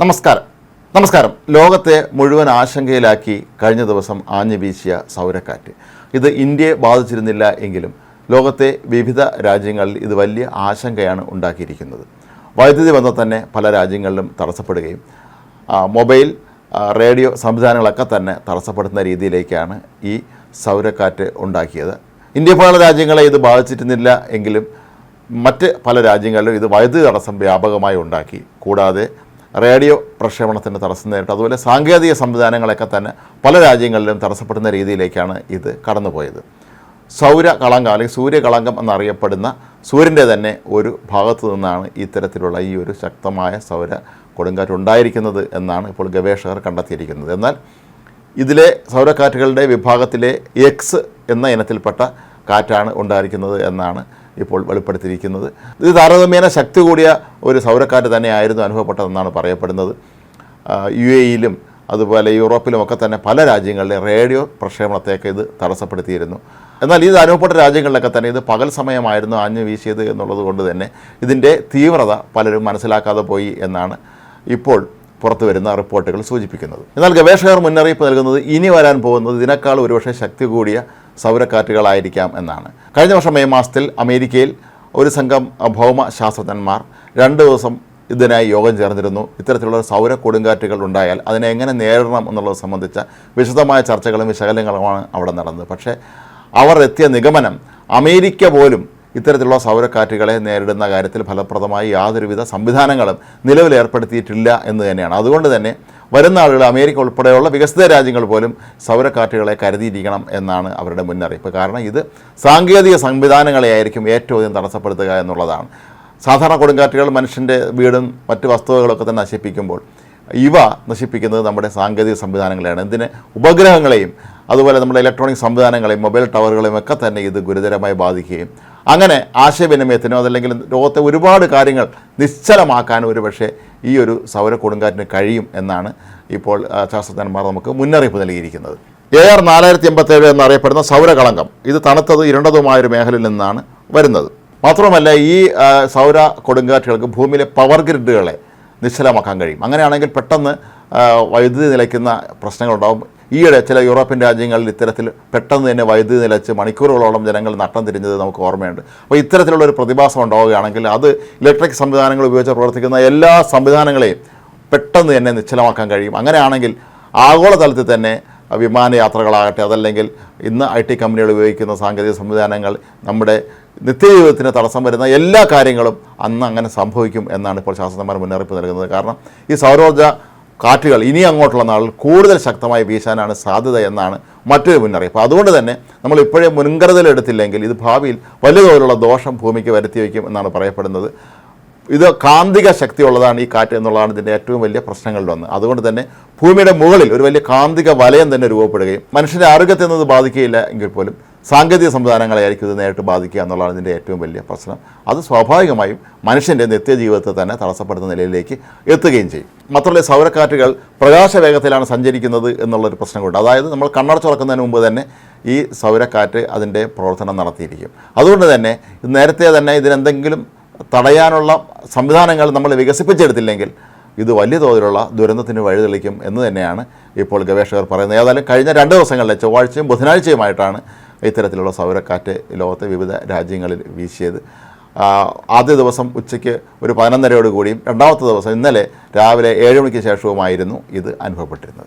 നമസ്കാരം. നമസ്കാരം. ലോകത്തെ മുഴുവൻ ആശങ്കയിലാക്കി കഴിഞ്ഞ ദിവസം ആഞ്ഞു വീശിയ സൗരക്കാറ്റ്. ഇത് ഇന്ത്യയെ ബാധിച്ചിരുന്നില്ല എങ്കിലും ലോകത്തെ വിവിധ രാജ്യങ്ങളിൽ ഇത് വലിയ ആശങ്കയാണ് ഉണ്ടാക്കിയിരിക്കുന്നത്. വൈദ്യുതി ബന്ധം തന്നെ പല രാജ്യങ്ങളിലും തടസ്സപ്പെടുകയും മൊബൈൽ റേഡിയോ സംവിധാനങ്ങളൊക്കെ തന്നെ തടസ്സപ്പെടുന്ന രീതിയിലേക്കാണ് ഈ സൗരക്കാറ്റ് ഉണ്ടാക്കിയത്. ഇന്ത്യ പോലുള്ള രാജ്യങ്ങളെ ഇത് ബാധിച്ചിരുന്നില്ല എങ്കിലും മറ്റ് പല രാജ്യങ്ങളിലും ഇത് വൈദ്യുതി തടസ്സം വ്യാപകമായി ഉണ്ടാക്കി. കൂടാതെ റേഡിയോ പ്രക്ഷേപണത്തിന് തടസ്സം നേരിട്ടു. അതുപോലെ സാങ്കേതിക സംവിധാനങ്ങളൊക്കെ തന്നെ പല രാജ്യങ്ങളിലും തടസ്സപ്പെടുന്ന രീതിയിലേക്കാണ് ഇത് കടന്നുപോയത്. സൗര കളങ്കം അല്ലെങ്കിൽ സൂര്യകളങ്കം എന്നറിയപ്പെടുന്ന സൂര്യന്റെ തന്നെ ഒരു ഭാഗത്തു നിന്നാണ് ഇത്തരത്തിലുള്ള ഈ ഒരു ശക്തമായ സൗര കൊടുങ്കാറ്റ് ഉണ്ടായിരിക്കുന്നത് എന്നാണ് ഇപ്പോൾ ഗവേഷകർ കണ്ടെത്തിയിരിക്കുന്നത്. എന്നാൽ ഇതിലെ സൗരക്കാറ്റുകളുടെ വിഭാഗത്തിലെ എക്സ് എന്ന ഇനത്തിൽപ്പെട്ട കാറ്റാണ് ഉണ്ടായിരിക്കുന്നത് എന്നാണ് ഇപ്പോൾ വെളിപ്പെടുത്തിയിരിക്കുന്നത്. ഇത് താരതമ്യേന ശക്തി കൂടിയ ഒരു സൗരക്കാറ്റ് തന്നെയായിരുന്നു അനുഭവപ്പെട്ടതെന്നാണ് പറയപ്പെടുന്നത്. യു എയിലും അതുപോലെ യൂറോപ്പിലും ഒക്കെ തന്നെ പല രാജ്യങ്ങളിലെ റേഡിയോ പ്രക്ഷേപണത്തെയൊക്കെ ഇത് തടസ്സപ്പെടുത്തിയിരുന്നു. എന്നാൽ ഇത് അനുഭവപ്പെട്ട രാജ്യങ്ങളിലൊക്കെ തന്നെ ഇത് പകൽ സമയമായിരുന്നു ആഞ്ഞു വീശിയത് എന്നുള്ളത് കൊണ്ട് തന്നെ ഇതിന്റെ തീവ്രത പലരും മനസ്സിലാക്കാതെ പോയി എന്നാണ് ഇപ്പോൾ പുറത്തു വരുന്ന റിപ്പോർട്ടുകൾ സൂചിപ്പിക്കുന്നത്. എന്നാൽ ഗവേഷകർ മുന്നറിയിപ്പ് നൽകുന്നത് ഇനി വരാൻ പോകുന്നത് ഇതിനേക്കാൾ ഒരുപക്ഷെ ശക്തി കൂടിയ സൗരക്കാറ്റുകളായിരിക്കാം എന്നാണ്. കഴിഞ്ഞ വർഷം മെയ് മാസത്തിൽ അമേരിക്കയിൽ ഒരു സംഘം ഭൗമശാസ്ത്രജ്ഞന്മാർ ഭൗമ ശാസ്ത്രജ്ഞന്മാർ രണ്ട് ദിവസം ഇതിനായി യോഗം ചേർന്നിരുന്നു. ഇത്തരത്തിലുള്ള സൗര കൊടുങ്കാറ്റുകൾ ഉണ്ടായാൽ അതിനെ എങ്ങനെ നേരിടണം എന്നുള്ളത് സംബന്ധിച്ച വിശദമായ ചർച്ചകളും വിശകലനങ്ങളുമാണ് അവിടെ നടന്നത്. പക്ഷേ അവർ എത്തിയ നിഗമനം അമേരിക്ക പോലും ഇത്തരത്തിലുള്ള സൗരക്കാറ്റുകളെ നേരിടുന്ന കാര്യത്തിൽ ഫലപ്രദമായി യാതൊരുവിധ സംവിധാനങ്ങളും നിലവിൽ ഏർപ്പെടുത്തിയിട്ടില്ല എന്ന് തന്നെയാണ്. അതുകൊണ്ട് തന്നെ വരുന്ന ആളുകൾ അമേരിക്ക ഉൾപ്പെടെയുള്ള വികസിത രാജ്യങ്ങൾ പോലും സൗരക്കാറ്റുകളെ കരുതിയിരിക്കണം എന്നാണ് അവരുടെ മുന്നറിയിപ്പ്. കാരണം ഇത് സാങ്കേതിക സംവിധാനങ്ങളെയായിരിക്കും ഏറ്റവും അധികം തടസ്സപ്പെടുത്തുക എന്നുള്ളതാണ്. സാധാരണ കൊടുങ്കാറ്റുകൾ മനുഷ്യന്റെ വീടും മറ്റ് വസ്തുവകളൊക്കെ തന്നെ നശിപ്പിക്കുമ്പോൾ ഇവ നശിപ്പിക്കുന്നത് നമ്മുടെ സാങ്കേതിക സംവിധാനങ്ങളെയാണ്. ഇതിന് ഉപഗ്രഹങ്ങളെയും അതുപോലെ നമ്മുടെ ഇലക്ട്രോണിക് സംവിധാനങ്ങളെയും മൊബൈൽ ടവറുകളെയും ഒക്കെ തന്നെ ഇത് ഗുരുതരമായി ബാധിക്കുകയും അങ്ങനെ ആശയവിനിമയത്തിനോ അതല്ലെങ്കിൽ ലോകത്തെ ഒരുപാട് കാര്യങ്ങൾ നിശ്ചലമാക്കാനും ഒരു പക്ഷേ ഈ ഒരു സൗര കൊടുങ്കാറ്റിന് കഴിയും എന്നാണ് ഇപ്പോൾ ശാസ്ത്രജ്ഞന്മാർ നമുക്ക് മുന്നറിയിപ്പ് നൽകിയിരിക്കുന്നത്. എ ആർ നാലായിരത്തി എൺപത്തേഴ് എന്നറിയപ്പെടുന്ന സൗരകളങ്കം ഇത് തണുത്തത് ഇരുണ്ടതുമായൊരു മേഖലയിൽ നിന്നാണ് വരുന്നത്. മാത്രമല്ല ഈ സൗര കൊടുങ്കാറ്റുകൾക്ക് ഭൂമിയിലെ പവർ ഗ്രിഡുകളെ നിശ്ചലമാക്കാൻ കഴിയും. അങ്ങനെയാണെങ്കിൽ പെട്ടെന്ന് വൈദ്യുതി നിലയ്ക്കുന്ന പ്രശ്നങ്ങളുണ്ടാവും. ഈയിടെ ചില യൂറോപ്യൻ രാജ്യങ്ങളിൽ ഇത്തരത്തിൽ പെട്ടെന്ന് തന്നെ വൈദ്യുതി നിലച്ച് മണിക്കൂറുകളോളം ജനങ്ങൾ നട്ടം തിരിഞ്ഞത് നമുക്ക് ഓർമ്മയുണ്ട്. അപ്പോൾ ഇത്തരത്തിലുള്ള ഒരു പ്രതിഭാസം ഉണ്ടാവുകയാണെങ്കിൽ അത് ഇലക്ട്രിക് സംവിധാനങ്ങൾ ഉപയോഗിച്ച് പ്രവർത്തിക്കുന്ന എല്ലാ സംവിധാനങ്ങളെയും പെട്ടെന്ന് തന്നെ നിശ്ചലമാക്കാൻ കഴിയും. അങ്ങനെയാണെങ്കിൽ ആഗോളതലത്തിൽ തന്നെ വിമാനയാത്രകളാകട്ടെ അതല്ലെങ്കിൽ ഇന്ന് ഐ ടി കമ്പനികൾ ഉപയോഗിക്കുന്ന സാങ്കേതിക സംവിധാനങ്ങൾ നമ്മുടെ നിത്യജീവിതത്തിന് തടസ്സം വരുന്ന എല്ലാ കാര്യങ്ങളും അന്ന് അങ്ങനെ സംഭവിക്കും എന്നാണ് ഇപ്പോൾ ശാസ്ത്രജ്ഞന്മാർ മുന്നറിയിപ്പ് നൽകുന്നത്. കാരണം ഈ സൗരോർജ കാറ്റുകൾ ഇനി അങ്ങോട്ടുള്ള നാളിൽ കൂടുതൽ ശക്തമായി വീശാനാണ് സാധ്യത എന്നാണ് മറ്റൊരു മുന്നറിയിപ്പ്. അതുകൊണ്ട് തന്നെ നമ്മൾ ഇപ്പോഴേ മുൻകരുതൽ എടുത്തില്ലെങ്കിൽ ഇത് ഭാവിയിൽ വലിയ തോതിലുള്ള ദോഷം ഭൂമിക്ക് വരുത്തി വയ്ക്കും എന്നാണ് പറയപ്പെടുന്നത്. ഇത് കാന്തിക ശക്തിയുള്ളതാണ് ഈ കാറ്റ് എന്നുള്ളതാണ് ഇതിന്റെ ഏറ്റവും വലിയ പ്രശ്നങ്ങളിൽ പ്രശ്നങ്ങളിലൊന്ന് അതുകൊണ്ട് തന്നെ ഭൂമിയുടെ മുകളിൽ ഒരു വലിയ കാന്തിക വലയം തന്നെ രൂപപ്പെടുകയും മനുഷ്യന്റെ ആരോഗ്യത്തെ എന്നത് ബാധിക്കുകയില്ല എങ്കിൽ പോലും സാങ്കേതിക സംവിധാനങ്ങളെയായിരിക്കും ഇത് നേരിട്ട് ബാധിക്കുക എന്നുള്ളതാണ് ഇതിന്റെ ഏറ്റവും വലിയ പ്രശ്നം. അത് സ്വാഭാവികമായും മനുഷ്യന്റെ നിത്യജീവിതത്തെ തന്നെ തടസ്സപ്പെടുന്ന നിലയിലേക്ക് എത്തുകയും ചെയ്യും. മാത്രമല്ല സൗരക്കാറ്റുകൾ പ്രകാശ വേഗത്തിലാണ് സഞ്ചരിക്കുന്നത് എന്നുള്ളൊരു പ്രശ്നമുണ്ട് അതായത് നമ്മൾ കണ്ണടച്ച് തുറക്കുന്നതിന് മുമ്പ് തന്നെ ഈ സൗരക്കാറ്റ് അതിന്റെ പ്രവർത്തനം നടത്തിയിരിക്കും. അതുകൊണ്ട് തന്നെ നേരത്തെ തന്നെ ഇതിനെന്തെങ്കിലും തടയാനുള്ള സംവിധാനങ്ങൾ നമ്മൾ വികസിപ്പിച്ചെടുത്തില്ലെങ്കിൽ ഇത് വലിയ തോതിലുള്ള ദുരന്തത്തിന് വഴിതെളിക്കും എന്ന് തന്നെയാണ് ഇപ്പോൾ ഗവേഷകർ പറയുന്നത്. ഏതായാലും കഴിഞ്ഞ രണ്ട് ദിവസങ്ങളിലെ ചൊവ്വാഴ്ചയും ബുധനാഴ്ചയുമായിട്ടാണ് ഇത്തരത്തിലുള്ള സൗരക്കാറ്റ് ലോകത്തെ വിവിധ രാജ്യങ്ങളിൽ വീശിയത്. ആദ്യ ദിവസം ഉച്ചയ്ക്ക് ഒരു പതിനൊന്നരയോട് കൂടിയും രണ്ടാമത്തെ ദിവസം ഇന്നലെ രാവിലെ ഏഴ് മണിക്ക് ശേഷവുമായിരുന്നു ഇത് അനുഭവപ്പെട്ടിരുന്നത്.